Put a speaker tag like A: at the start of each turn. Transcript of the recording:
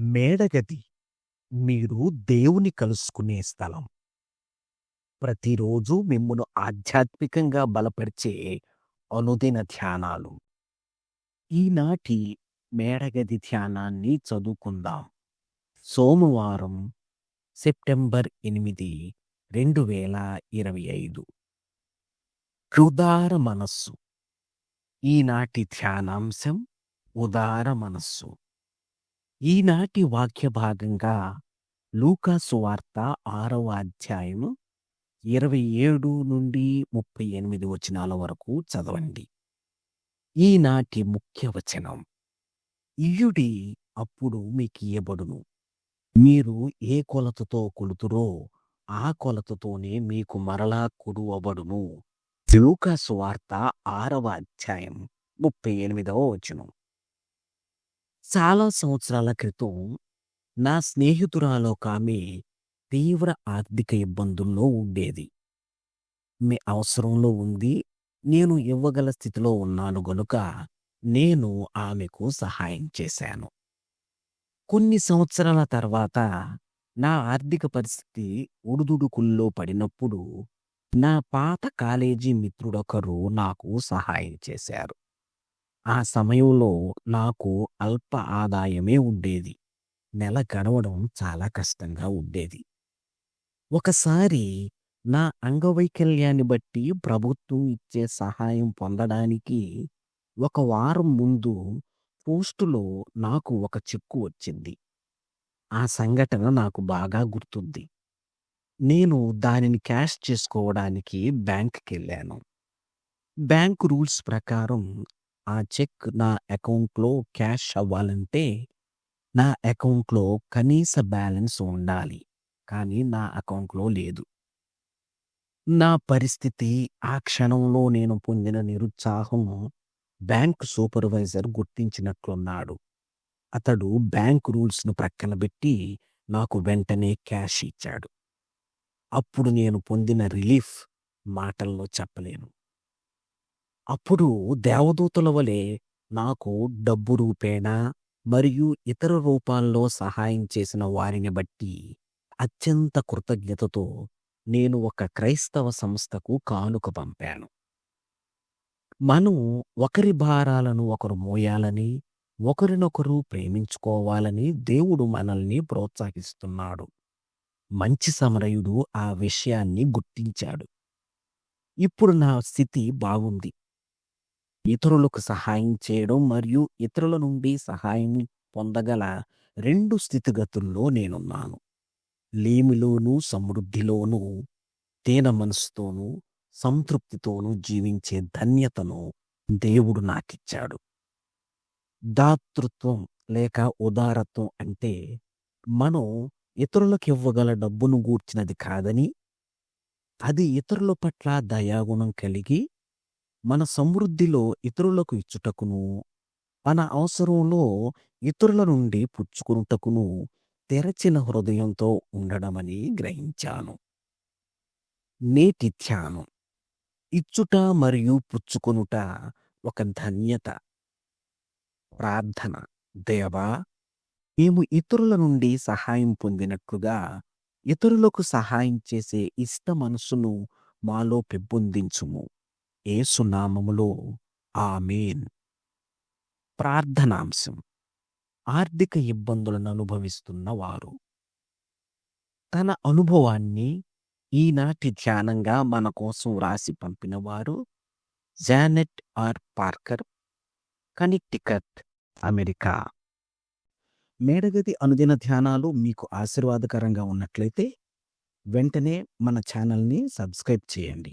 A: మేడగది మీరు దేవుని కలుసుకునే స్థలం. ప్రతిరోజు మిమ్మును ఆధ్యాత్మికంగా బలపరిచే అనుదిన ధ్యానాలు. ఈనాటి మేడగది ధ్యానాన్ని చదువుకుందాం. సోమవారం సెప్టెంబర్ ఎనిమిది రెండు వేల ఇరవై ఐదు ఉదార మనస్సు ఈనాటి ధ్యానాంశం ఉదార మనస్సు ఈనాటి వాక్య భాగంగా లూకా సువార్త ఆరవ అధ్యాయము ఇరవై ఏడు నుండి ముప్పై ఎనిమిది వచనాల వరకు చదవండి. ఈనాటి ముఖ్య వచనం. ఇయుడి అప్పుడు మీకు ఇయ్యబడును. మీరు ఏ కొలతతో కొలుతురో ఆ కొలతతోనే మీకు మరలా కొడువబడును లూకా సువార్త ఆరవ అధ్యాయం ముప్పై ఎనిమిదవ వచనం. చాలా సంవత్సరాల క్రితం నా స్నేహితురాలో ఆమె తీవ్ర ఆర్థిక ఇబ్బందుల్లో ఉండేది. మీ అవసరంలో ఉంది. నేను ఇవ్వగల స్థితిలో ఉన్నాను గనుక నేను ఆమెకు సహాయం చేశాను. కొన్ని సంవత్సరాల తర్వాత నా ఆర్థిక పరిస్థితి ఉడుదుడుకుల్లో పడినప్పుడు నా పాత కాలేజీ మిత్రుడొకరు నాకు సహాయం చేశారు. ఆ సమయంలో నాకు అల్ప ఆదాయమే ఉండేది. నెల గడవడం చాలా కష్టంగా ఉండేది. ఒకసారి నా అంగవైకల్యాన్ని బట్టి ప్రభుత్వం ఇచ్చే సహాయం పొందడానికి ఒక వారం ముందు పోస్టులో నాకు ఒక చెక్కు వచ్చింది. ఆ సంఘటన నాకు బాగా గుర్తుంది. నేను దానిని క్యాష్ చేసుకోవడానికి బ్యాంక్‌కెళ్ళాను. బ్యాంక్ రూల్స్ ప్రకారం ఆ చెక్ నా అకౌంట్‌లో క్యాష్ అవ్వాలంటే నా అకౌంట్‌లో కనీస బ్యాలెన్స్ ఉండాలి. కానీ నా అకౌంట్‌లో లేదు. నా పరిస్థితి, ఆ క్షణంలో నేను పొందిన నిరుత్సాహం బ్యాంక్ సూపర్వైజర్ గుర్తించినట్లున్నాడు. అతడు బ్యాంక్ రూల్స్‌ను ప్రక్కనబెట్టి నాకు వెంటనే క్యాష్ ఇచ్చాడు. అప్పుడు నేను పొందిన రిలీఫ్ మాటల్లో చెప్పలేను. అప్పుడు దేవదూతల వలె నాకు డబ్బు రూపేణా మరియు ఇతర రూపాల్లో సహాయం చేసిన వారిని బట్టి అత్యంత కృతజ్ఞతతో నేను ఒక క్రైస్తవ సంస్థకు కానుక పంపాను. మనం ఒకరి భారాలను ఒకరు మోయాలని, ఒకరినొకరు ప్రేమించుకోవాలని దేవుడు మనల్ని ప్రోత్సహిస్తున్నాడు. మంచి సమరయుడు ఆ విషయాన్ని గుర్తించాడు. ఇప్పుడు నా స్థితి బాగుంది. ఇతరులకు సహాయం చేయడం మరియు ఇతరుల నుండి సహాయం పొందగల రెండు స్థితిగతుల్లో నేనున్నాను. లేమిలోనూ సమృద్ధిలోనూ తేన మనసుతోనూ సంతృప్తితోనూ జీవించే ధన్యతను దేవుడు నాకిచ్చాడు. దాతృత్వం లేక ఉదారత్వం అంటే మనం ఇతరులకివ్వగల డబ్బును గూర్చినది కాదని, అది ఇతరుల పట్ల దయాగుణం కలిగి, మన సమృద్ధిలో ఇతరులకు ఇచ్చుటకును, మన అవసరంలో ఇతరుల నుండి పుచ్చుకునుటకును తెరచిన హృదయంతో ఉండడమని గ్రహించాను. నేటి ధ్యానం ఇచ్చుట మరియు పుచ్చుకొనుట ఒక ధన్యత. ప్రార్థన దేవా మేము ఇతరుల నుండి సహాయం పొందినట్లుగా ఇతరులకు సహాయం చేసే ఇష్ట మనస్సును మాలో పెంపొందించుము. ఏసునామములో ఆమెన్ ప్రార్థనాంశం ఆర్థిక ఇబ్బందులను అనుభవిస్తున్న వారు. తన అనుభవాన్ని ఈనాటి ధ్యానంగా మన కోసం వ్రాసి పంపినవారు Janet R Parker, Connecticut, America. మేడగది అనుదిన ధ్యానాలు మీకు ఆశీర్వాదకరంగా ఉన్నట్లయితే వెంటనే మన ఛానల్‌ని సబ్స్క్రైబ్ చేయండి.